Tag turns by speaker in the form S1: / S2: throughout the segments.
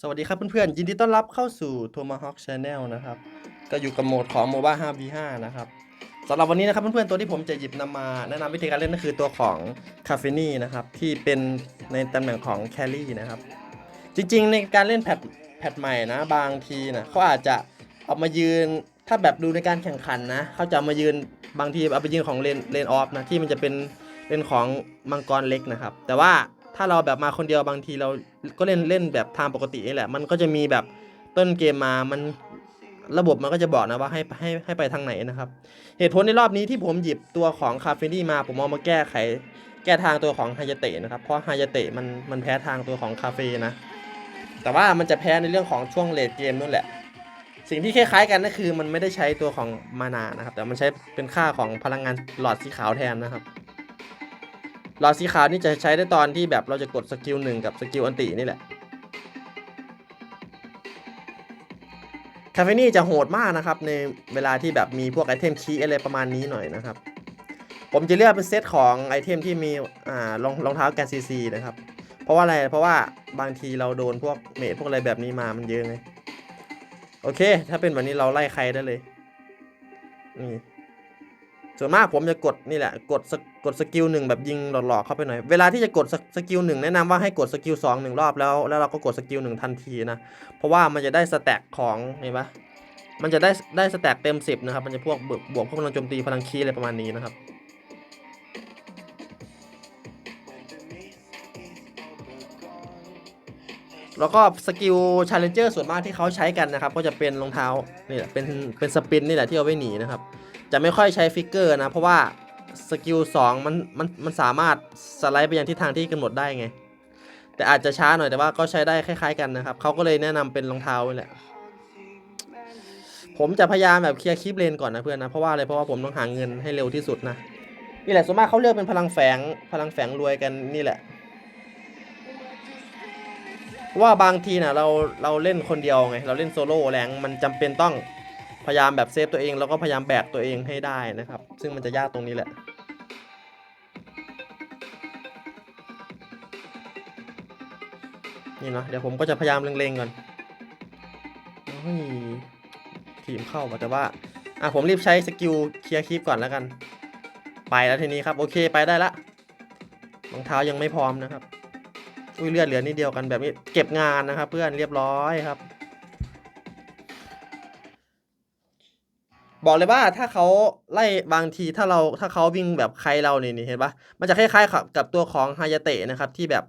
S1: สวัสดีครับเพื่อนๆยินดีต้อนรับเข้าสู่ Tomahawk Channel นะครับ ก็อยู่กับโหมดของ MOBA 5v5 นะครับสำหรับวันนี้นะครับเพื่อนๆตัวที่ผมจะหยิบนำมาแนะนำวิธีการเล่นก็คือตัวของ c a f e n i นะครับที่เป็นในตำแหน่งของ Carry นะครับ จริงๆในการเล่นแพทแพทใหม่นะ บางทีนะเขาอาจจะเอามายืนถ้าแบบดูในการแข่งขันนะเขาจะามายืนบางทีเอาไปยืนของเลนเลนออฟนะที่มันจะเป็นเป็นของมังกรเล็กนะครับ แต่ว่า ถ้าเราแบบมาคนเดียวบางทีเราก็เล่นเล่นแบบทางปกตินี่แหละ มันก็จะมีแบบต้นเกมมามันระบบมันก็จะบอกนะว่าให้ให้ให้ไปทางไหนนะครับ เหตุผลในรอบนี้ที่ผมหยิบตัวของคาเฟนี่มาผมเอามาแก้ไข แก้ทางตัวของไฮยาเตะนะครับ เพราะไฮยาเตะมันมันแพ้ทางตัวของคาเฟนะ แต่ว่ามันจะแพ้ในเรื่องของช่วงเลดเกมนู่นแหละ สิ่งที่คล้ายๆกันก็คือมันไม่ได้ใช้ตัวของมานานะครับ แต่มันใช้เป็นค่าของพลังงานหลอดสีขาวแทนนะครับ ลอดสีขาวนี่จะใช้ได้ตอนที่แบบเราจะกดสกิลหนึ่งกับสกิลอันตินี่แหละ คาเฟนี่จะโหดมากนะครับ ในเวลาที่แบบมีพวกไอเทมคีอะไรประมาณนี้หน่อยนะครับ ผมจะเลือกเป็นเซตของไอเทมที่มีอ่ารองรองเท้าแกนซีซีนะครับ เพราะว่าอะไรเพราะว่าบางทีเราโดนพวกเมทพวกอะไรแบบนี้มามันเยอะไงโอเค ถ้าเป็นแบบนี้เราไล่ใครได้เลยนี่ ส่วนมากผมจะกดนี่แหละกดสกดสกิลหนึ่งแบบยิงหลอกๆเข้าไปหน่อย เวลาที่จะกดสกิลหนึ่งแนะนำว่าให้กดสกิลสองหนึ่งรอบแล้ว แล้วเราก็กดสกิลหนึ่งทันทีนะ เพราะว่ามันจะได้สแต็กของเห็นปะมันจะได้ได้สแต็กเต็มสิบนะครับ มันจะพวกบวกบวกพวกพลังโจมตีพลังคีอะไรประมาณนี้นะครับแล้วก็สกิลชาเลนเจอร์ส่วนมากที่เขาใช้กันนะครับ ก็จะเป็นรองเท้านี่แหละเป็นเป็นสปินนี่แหละที่เอาไว้หนีนะครับ จะไม่ค่อยใช้ฟิกเกอร์นะ เพราะว่าสกิล2มันมันมันสามารถสไลด์ไปยังทิศทางที่กำหนดได้ไง แต่อาจจะช้าหน่อยแต่ว่าก็ใช้ได้คล้ายๆกันนะครับเขาก็เลยแนะนำเป็นรองเท้านี่แหละผมจะพยายามแบบเคลียร์คลิปเลนก่อนนะเพื่อนนะเพราะว่าอะไรเพราะว่าผมต้องหาเงินให้เร็วที่สุดนะนี่แหละส่วนมากเขาเลือกเป็นพลังแฝงพลังแฝงรวยกันนี่แหละ ว่าบางทีนะเราเราเล่นคนเดียวไง เราเล่นโซโล่แรงมันจำเป็นต้อง พยายามแบบเซฟตัวเองแล้วก็พยายามแบกตัวเองให้ได้นะครับ ซึ่งมันจะยากตรงนี้แหละนี่เนาะเดี๋ยวผมก็จะพยายามเล็งๆก่อนโอ้ยทีมเข้าว่ะแต่ว่าอะผมรีบใช้สกิลเคลียร์คลิปก่อนแล้วกัน ไปแล้วทีนี้ครับ โอเคไปได้ละรองเท้ายังไม่พร้อมนะครับอุ้ยเลือดเหลือนิดเดียวกันแบบนี้เก็บงานนะครับ เพื่อนเรียบร้อยครับ บอกเลยว่าถ้าเขาไล่บางทีถ้าเราถ้าเขาวิ่งแบบใครเราเนี่ยนี่เห็นปะมันจะคล้ายๆกับกับตัวของฮายาเตะนะครับที่แบบ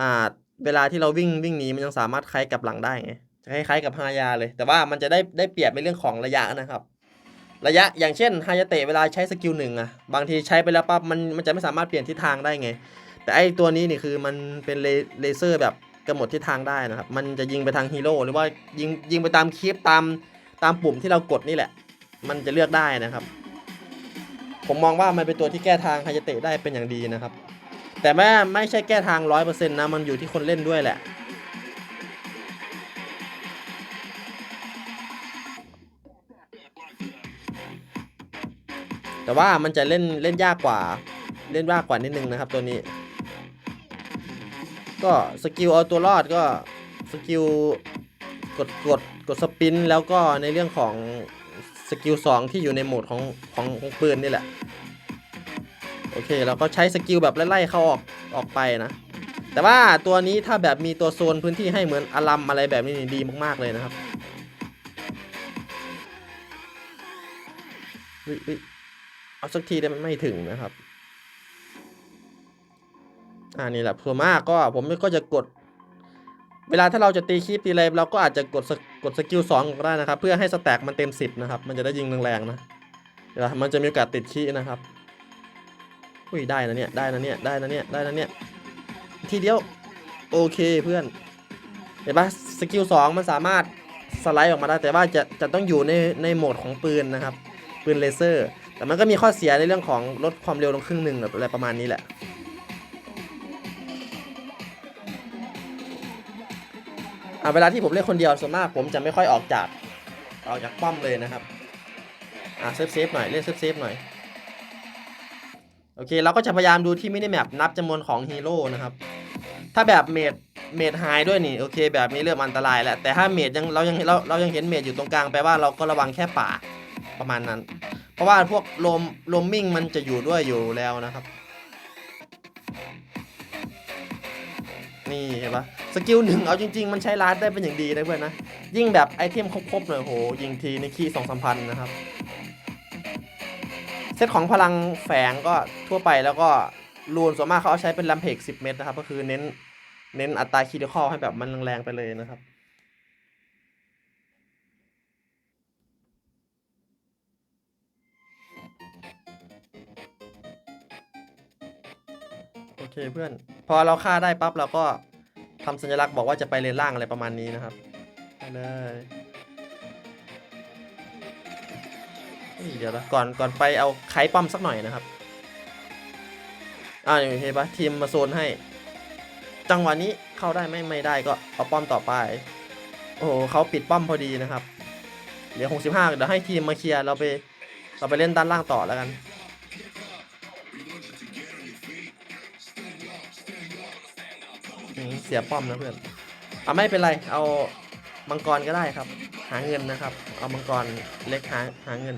S1: อ่าเวลาที่เราวิ่งวิ่งหนีมันยังสามารถคล้ายกลับหลังได้ไงจะคล้ายๆกับฮายาเลย แต่ว่ามันจะได้ได้เปรียบในเรื่องของระยะนะครับ ระยะอย่างเช่นฮายาเตะเวลาใช้สกิลหนึ่งอะบางทีใช้ไปแล้วปั๊บมันมันจะไม่สามารถเปลี่ยนทิศทางได้ไง แต่ไอตัวนี้นี่คือมันเป็นเลเซอร์แบบกำหนดทิศทางได้นะครับ มันจะยิงไปทางฮีโร่หรือว่ายิงยิงไปตามคลิปตามตามปุ่มที่เรากดนี่แหละ มันจะเลือกได้นะครับ ผมมองว่ามันเป็นตัวที่แก้ทางไฮยาเตะได้เป็นอย่างดีนะครับ แต่แม่ไม่ใช่แก้ทางร้อยเปอร์เซ็นต์นะมันอยู่ที่คนเล่นด้วยแหละ แต่ว่ามันจะเล่นเล่นยากกว่า เล่นยากกว่านิดนึงนะครับตัวนี้ ก็สกิลเอาตัวรอดก็สกิลกดกดกดสปินแล้วก็ในเรื่องของ สกิล2ที่อยู่ในโหมดของของของปืนนี่แหละ โอเคเราก็ใช้สกิลแบบไล่ๆเข้าออกออกไปนะ แต่ว่าตัวนี้ถ้าแบบมีตัวโซนพื้นที่ให้เหมือนอลัมอะไรแบบนี้ดีมากๆเลยนะครับเฮ้ยเอาสักทีได้ไมไม่ถึงนะครับอ่านี่แหละส่วนมากก็ผมก็จะกด เวลาถ้าเราจะตีคลิปตีอะไรเราก็อาจจะกดส กดสกิลสองก็ได้นะครับ เพื่อให้สแต็กมันเต็มสิบนะครับ มันจะได้ยิงแรงๆนะเดี๋ยวมันจะมีโอกาสติดคีนะครับอุ้ยได้นะเนี่ยได้นะเนี่ยได้นะเนี่ยได้นะเนี่ยทีเดียวโอเคเพื่อนเห็นปะสกิลสองมันสามารถสไลด์ออกมาได้แต่ว่าจะจะต้องอยู่ในในโหมดของปืนนะครับปืนเลเซอร์ แต่มันก็มีข้อเสียในเรื่องของลดความเร็วลงครึ่งหนึ่งอะไรประมาณนี้แหละ อ่าเวลาที่ผมเล่นคนเดียวส่วนมากผมจะไม่ค่อยออกจากออกจากป้อมเลยนะครับอ่าเซฟเซฟหน่อยเล่นเซฟเซฟหน่อยโอเคเราก็จะพยายามดูที่มินิแมปนับจำนวนของฮีโร่นะครับถ้าแบบเมดเมดหายด้วยนี่โอเค แบบนี้เริ่มอันตรายแล้วแต่ถ้าเมดยังเรายังเราเรายังเห็นเมดอยู่ตรงกลางแปลว่าเราก็ระวังแค่ป่าประมาณนั้น เพราะว่าพวกลมลมมิ่งมันจะอยู่ด้วยอยู่แล้วนะครับ สกิลหนึ่งเอาจริง ๆ มันใช้ลาดได้เป็นอย่างดีนะเพื่อนนะ ยิ่งแบบไอเทมครบๆเลยโห ยิงทีในคีสองสามพันนะครับ เซตของพลังแฝงก็ทั่วไปแล้วก็รูนส่วนมากเขาเอาใช้เป็นลัมเพก10 เม็ดนะครับ ก็คือเน้นเน้นอัตราคีดคอให้แบบมันแรงๆไปเลยนะครับโอเคเพื่อน พอเราฆ่าได้ปั๊บเราก็ ทำสัญลักษณ์บอกว่าจะไปเลนล่างอะไรประมาณนี้นะครับไปเลยเฮ้เดี๋ยวนะก่อนก่อนไปเอาไข่ป้อมสักหน่อยนะครับอ่าโอเคปะทีมมาโซนให้ จังหวะนี้เข้าได้ไม่ไม่ได้ก็เอาป้อมต่อไป โอ้โหเขาปิดป้อมพอดีนะครับ เหลือ 65 เดี๋ยวให้ทีมมาเคลียร์เราไปเราไปเล่นด้านล่างต่อแล้วกัน เสียป้อมนะเพื่อนเอะไม่เป็นไร เอามังกรก็ได้ครับ หาเงินนะครับ เอามังกรเล็กหาหาเงิน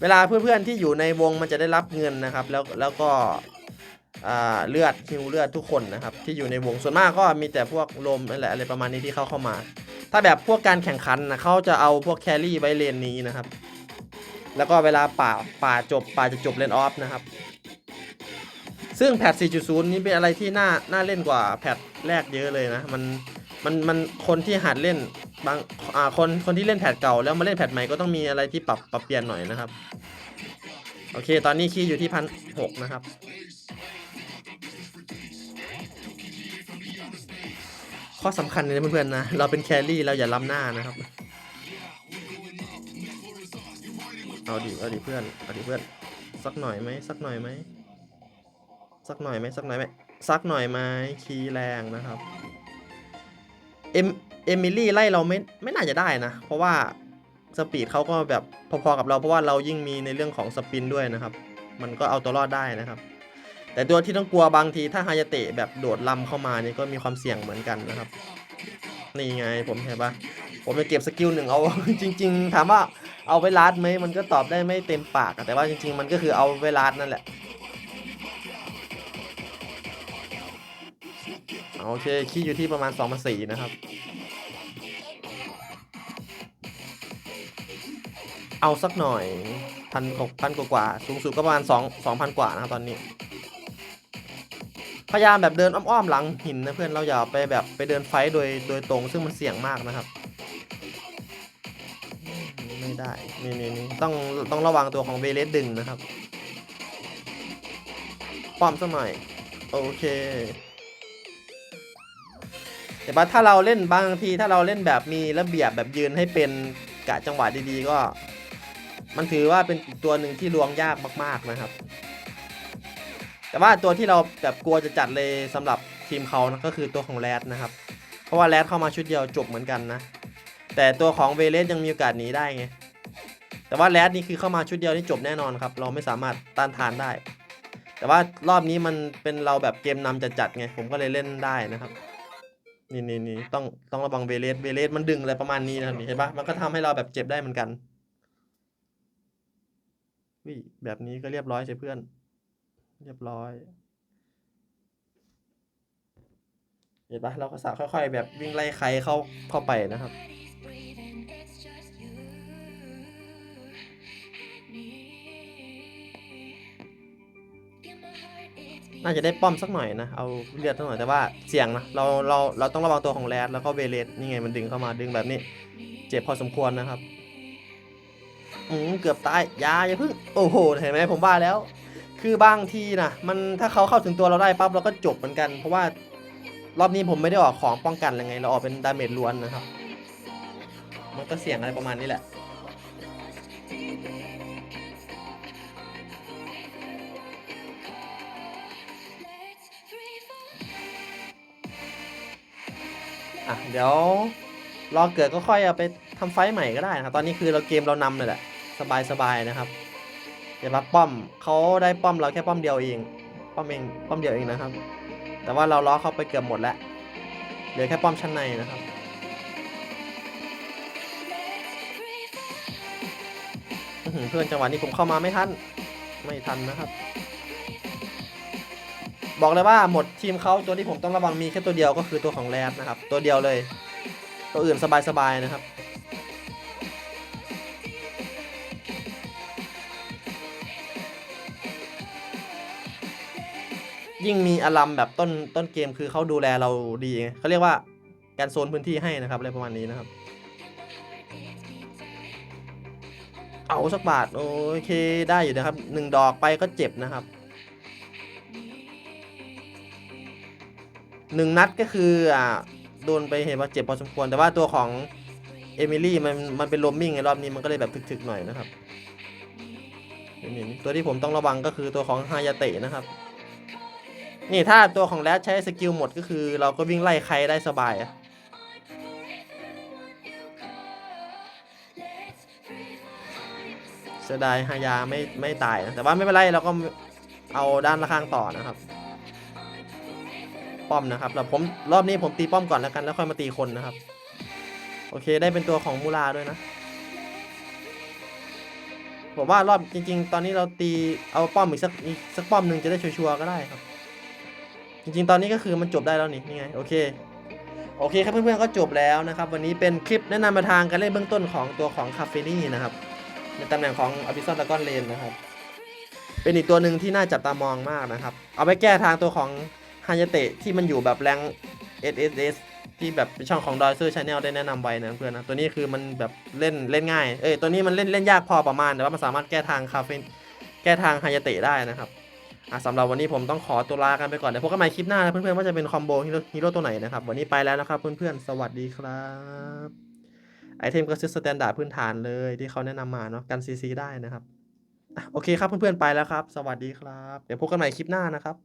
S1: เวลาเพื่อนๆที่อยู่ในวงมันจะได้รับเงินนะครับ แล้วแล้วก็เลือดฮิวเลือดทุกคนนะครับ ที่อยู่ในวงส่วนมากก็มีแต่พวกลมนั่นแหละอะไรประมาณนี้ที่เข้าเข้ามา ถ้าแบบพวกการแข่งขันนะเขาจะเอาพวกแครี่ไว้เลนนี้นะครับ แล้วก็เวลาป่าป่าจบป่าจะจบเลนออฟนะครับ ซึ่งแพท4.0 นี้เป็นอะไรที่น่าน่าเล่นกว่าแพทแรกเยอะเลยนะ มันมันมันคนที่หัดเล่นบางอ่าคนคนที่เล่นแพทเก่าแล้วมาเล่นแพทใหม่ก็ต้องมีอะไรที่ปรับปรับเปลี่ยนหน่อยนะครับ โอเค ตอนนี้คีย์อยู่ที่พันหกนะครับข้อสำคัญเลยเพื่อนๆนะ เราเป็นแครี่เราอย่าล้ำหน้านะครับเอาดิเอาดิเพื่อนเอาดิเพื่อน สักหน่อยไหมสักหน่อยไหม สักหน่อยไหมสักหน่อยไหมสักหน่อยไหมคีแรงนะครับ เอมเอมิลี่ไล่เราไม่ไม่น่าจะได้นะ เพราะว่าสปีดเขาก็แบบพอๆกับเราเพราะว่าเรายิ่งมีในเรื่องของสปินด้วยนะครับ มันก็เอาตัวรอดได้นะครับ แต่ตัวที่ต้องกลัวบางทีถ้าฮายาเตะแบบโดดลำเข้ามานี่ก็มีความเสี่ยงเหมือนกันนะครับ นี่ไงผมเห็นปะผมจะเก็บสกิลหนึ่งเอา จริง ๆ ถามว่าเอาไว้ลัดไหมมันก็ตอบได้ไม่เต็มปากแต่ว่าจริง ๆ มันก็คือเอาไว้ลัดนั่นแหละ โอเคคีย์อยู่ที่ประมาณ2 0 0 4นะครับ เอาสักหน่อยพันหกพันกว่าๆสูงสุดก็ประมาณ2 2,000 กว่านะครับตอนนี้ พยายามแบบเดินอ้อมๆหลังหินนะเพื่อนเราอย่าไปแบบไปเดินไฟโดยโดยตรงซึ่งมันเสี่ยงมากนะครับ ไม่ได้นี่นี่นี่ต้องต้องระวังตัวของเวเลสดึงนะครับ ป้อมสักหน่อย โอเค แต่ว่าถ้าเราเล่นบางทีถ้าเราเล่นแบบมีระเบียบแบบยืนให้เป็นกะจังหวะดีๆก็ มันถือว่าเป็นตัวหนึ่งที่ลวงยากมาก ๆนะครับ แต่ว่าตัวที่เราแบบกลัวจะจัดเลยสำหรับทีมเขานะก็คือตัวของแรดนะครับ เพราะว่าแรดเข้ามาชุดเดียวจบเหมือนกันนะ แต่ตัวของเวเลสยังมีโอกาสหนีได้ไง แต่ว่าแรดนี่คือเข้ามาชุดเดียวนี่จบแน่นอนครับ เราไม่สามารถต้านทานได้ แต่ว่ารอบนี้มันเป็นเราแบบเกมนำจะจัดไงผมก็เลยเล่นได้นะครับ นี่นี่นี่ต้องต้องระวังเวเลสเวเลสมันดึงอะไรประมาณนี้นะครับนี่เห็นปะมันก็ทำให้เราแบบเจ็บได้เหมือนกันวิแบบนี้ก็เรียบร้อยใช่เพื่อน เรียบร้อย เห็นปะเราก็สาค่อยๆ แบบวิ่งไล่ใครเข้าเข้าไปนะครับ น่าจะได้ป้อมสักหน่อยนะ เอาเลือดสักหน่อยแต่ว่าเสี่ยงนะ เรา เรา เราต้องระวังตัวของแรดแล้วก็เวเลสนี่ไงมันดึงเข้ามาดึงแบบนี้ เจ็บพอสมควรนะครับอืมเกือบตายยาอย่าเพึ่ง โอ้โห เห็นไหมผมว่าแล้ว คือบางทีนะมันถ้าเขาเข้าถึงตัวเราได้ปั๊บเราก็จบเหมือนกัน เพราะว่ารอบนี้ผมไม่ได้ออกของป้องกันอะไรไง เราออกเป็นดาเมจล้วนนะครับ มันก็เสี่ยงอะไรประมาณนี้แหละ อะเดี๋ยวรอเกิดก็ค่อยเอาไปทำไฟใหม่ก็ได้นะครับตอนนี้คือเราเกมเรานำเลยแหละสบายๆนะครับเดี๋ยวรับป้อมเขาได้ป้อมเราแค่ป้อมเดียวเองป้อมเองป้อมเดียวเองนะครับ แต่ว่าเราล้อเข้าไปเกือบหมดแล้วเหลือแค่ป้อมชั้นในนะครับเพื่อนจังหวะนี้ผมเข้ามาไม่ทัน ไม่ทันนะครับ บอกเลยว่าหมดทีมเขาตัวที่ผมต้องระวังมีแค่ตัวเดียวก็คือตัวของแรดนะครับ ตัวเดียวเลย ตัวอื่นสบายๆนะครับยิ่งมีอลัมแบบต้นต้นเกมคือเขาดูแลเราดีเขาเรียกว่าการโซนพื้นที่ให้นะครับอะไรประมาณนี้นะครับ เอาสักบาทโอเคได้อยู่นะครับหนึ่งดอกไปก็เจ็บนะครับ หนึ่งนัดก็คืออ่าโดนไปเห็นว่าเจ็บพอสมควร แต่ว่าตัวของเอมิลี่มันมันเป็นโรมมิ่งไงรอบนี้มันก็เลยแบบถึกๆหน่อยนะครับตัวที่ผมต้องระวังก็คือตัวของฮายาเตะนะครับ นี่ถ้าตัวของแรดใช้สกิลหมดก็คือ เราก็วิ่งไล่ใครได้สบายอะเสียดายฮายาไม่ไม่ตายนะแต่ว่าไม่เป็นไรเราก็เอาด้านละข้างต่อนะครับ ป้อมนะครับแล้วผมรอบนี้ผมตีป้อมก่อนแล้วกัน แล้วค่อยมาตีคนนะครับ โอเคได้เป็นตัวของมูลาด้วยนะผมว่ารอบจริง ๆ ตอนนี้เราตีเอาป้อมอีกสักอีกสักป้อมหนึ่งจะได้ชัวร์ๆก็ได้ครับ จริง ๆ ตอนนี้ก็คือมันจบได้แล้วนี่นี่ไงโอเคโอเคครับเพื่อนๆก็จบแล้วนะครับ วันนี้เป็นคลิปแนะนำมาทางการเล่นเบื้องต้นของตัวของคาเฟนี่นะครับในตำแหน่งของอ b ิซอนตะกอนเลนนะครับ เป็นอีกตัวหนึ่งที่น่าจับตามองมากนะครับ เอาไปแก้ทางตัวของ ฮายาเตะที่มันอยู่แบบแรง SSS ที่แบบเป็นช่องของดอยเซอร์ชาแนลได้แนะนำไว้นะเพื่อนนะตัวนี้คือมันแบบเล่นเล่นง่ายเอ้ยตัวนี้มันเล่นเล่นยากพอประมาณ แต่ว่ามันสามารถแก้ทางคาเฟนแก้ทางฮายาเตะได้นะครับอะสำหรับวันนี้ผมต้องขอตัวลากันไปก่อนเดี๋ยวพบกันใหม่คลิปหน้านะเพื่อนๆว่าจะเป็นคอมโบฮีโร่ฮีโร่ตัวไหนนะครับวันนี้ไปแล้วนะครับเพื่อนๆสวัสดีครับไอเทมก็ซื้อสแตนดาร์ดพื้นฐานเลยที่เขาแนะนำมาเนาะกันซีซีได้นะครับโอเคครับเพื่อนๆไปแล้วครับ สวัสดีครับ เดี๋ยวพบกันใหม่คลิปหน้านะครับ